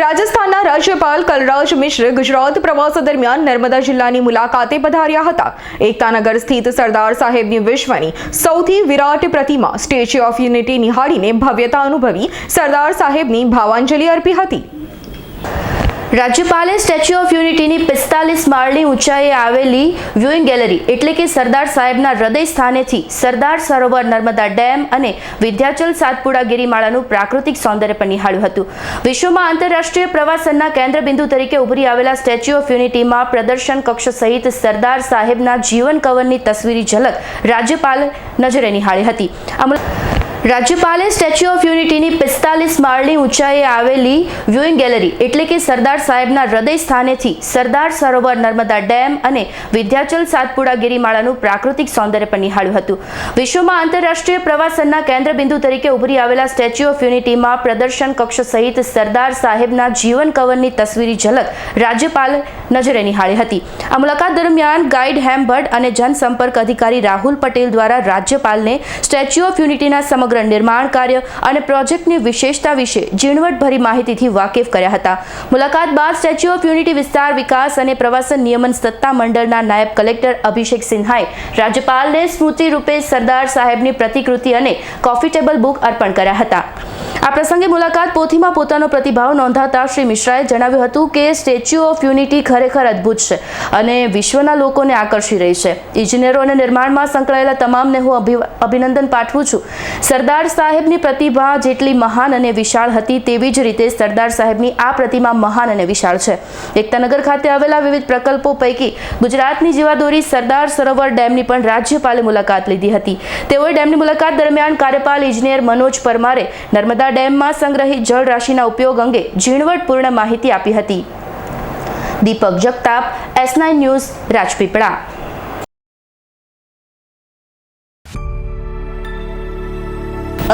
રાજસ્થાનના રાજ્યપાલ કલરાજ મિશ્ર ગુજરાત પ્રવાસ દરમિયાન નર્મદા જિલ્લાની મુલાકાતે પધાર્યા હતા. એકતાનગર સ્થિત સરદાર સાહેબની વિશ્વની સૌથી વિરાટ પ્રતિમા સ્ટેચ્યુ ઓફ યુનિટી નિહાળીને ભવ્યતા અનુભવી સરદાર સાહેબની ભાવાંજલિ અર્પી હતી. રાજ્યપાલે સ્ટેચ્યુ ઓફ યુનિટીની પિસ્તાલીસ માળની ઊંચાઈએ આવેલી વ્યુઇંગ ગેલેરી એટલે કે સરદાર સાહેબના હૃદય સ્થાનેથી સરદાર સરોવર નર્મદા ડેમ અને વિદ્યાચલ સાતપુડા ગિરિમાળાનું પ્રાકૃતિક સૌંદર્ય પણ નિહાળ્યું હતું. વિશ્વમાં આંતરરાષ્ટ્રીય પ્રવાસનના કેન્દ્રબિંદુ તરીકે ઉભરી આવેલા સ્ટેચ્યુ ઓફ યુનિટીમાં પ્રદર્શન કક્ષ સહિત સરદાર સાહેબના જીવન કવરની તસવીરી ઝલક રાજ્યપાલ નજરે નિહાળી હતી. રાજ્યપાલે સ્ટેચ્યુ ઓફ યુનિટીની પિસ્તાલીસ માળની ઊંચાઈએ આવેલી વ્યુઇંગ ગેલેરી, એટલે કે સરદાર સાહેબના હૃદય સ્થાનેથી સરદાર સરોવર નર્મદા ડેમ અને વિદ્યાચલ સાતપુડા ગિરિમાળાનું પ્રાકૃતિક સૌંદર્ય પણ નિહાળ્યું હતું. વિશ્વમાં આંતરરાષ્ટ્રીય પ્રવાસનના કેન્દ્રબિંદુ તરીકે ઉભરી આવેલા સ્ટેચ્યુ ઓફ યુનિટીમાં પ્રદર્શન કક્ષ સહિત સરદાર સાહેબના જીવન કવરની તસવીરી ઝલક રાજ્યપાલ નજરે નિહાળી હતી. આ મુલાકાત દરમિયાન ગાઈડ હેમ્બર્ડ અને જનસંપર્ક અધિકારી રાહુલ પટેલ દ્વારા રાજ્યપાલને સ્ટેચ્યુ ઓફ યુનિટીના સમગ્ર નિર્માણ કાર્ય અને પ્રોજેક્ટની વિશેષતા વિશે ઝીણવટભરી માહિતીથી વાકેફ કર્યા હતા. મુલાકાત બાદ સ્ટેચ્યુ ઓફ યુનિટી વિસ્તાર વિકાસ અને પ્રવાસન નિયમન સત્તા મંડળના નાયબ કલેક્ટર અભિષેક સિન્હાએ રાજ્યપાલને સ્મૃતિ રૂપે સરદાર સાહેબની પ્રતિકૃતિ અને કોફી ટેબલ બુક અર્પણ કર્યા હતા. આ પ્રસંગે મુલાકાત પોથીમાં પોતાનો પ્રતિભાવ નોંધાતા શ્રી મિશ્રાએ જણાવ્યું હતું કે સ્ટેચ્યુ ઓફ યુનિટી ખરેખર અદ્ભુત છે અને વિશ્વના લોકોને આકર્ષી રહી છે. ઇજનેરો અને નિર્માણમાં સંકળાયેલા તમામને હું અભિનંદન પાઠવું છું. સરદાર સાહેબની પ્રતિભા જેટલી મહાન અને વિશાળ હતી તેવી જ રીતે સરદાર સાહેબની આ પ્રતિમા મહાન અને વિશાળ છે. એકતાનગર ખાતે આવેલા વિવિધ પ્રકલ્પો પૈકી ગુજરાતની જીવાદોરી સરદાર સરોવર ડેમની પણ રાજ્યપાલે મુલાકાત લીધી હતી. તેઓએ ડેમની મુલાકાત દરમિયાન કાર્યપાલ ઇજનેર મનોજ પરમારે નર્મદા ડેમમાં સંગ્રહિત જળરાશિના ઉપયોગ અંગે ઝીણવટપૂર્ણ માહિતી આપી હતી. Deepak Jagtap, S nine news, Rajpipla.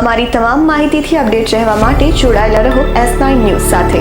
અમારી તમામ માહિતીથી અપડેટ રહેવા માટે જોડાયેલા રહો એસ નાઇન ન્યૂઝ સાથે.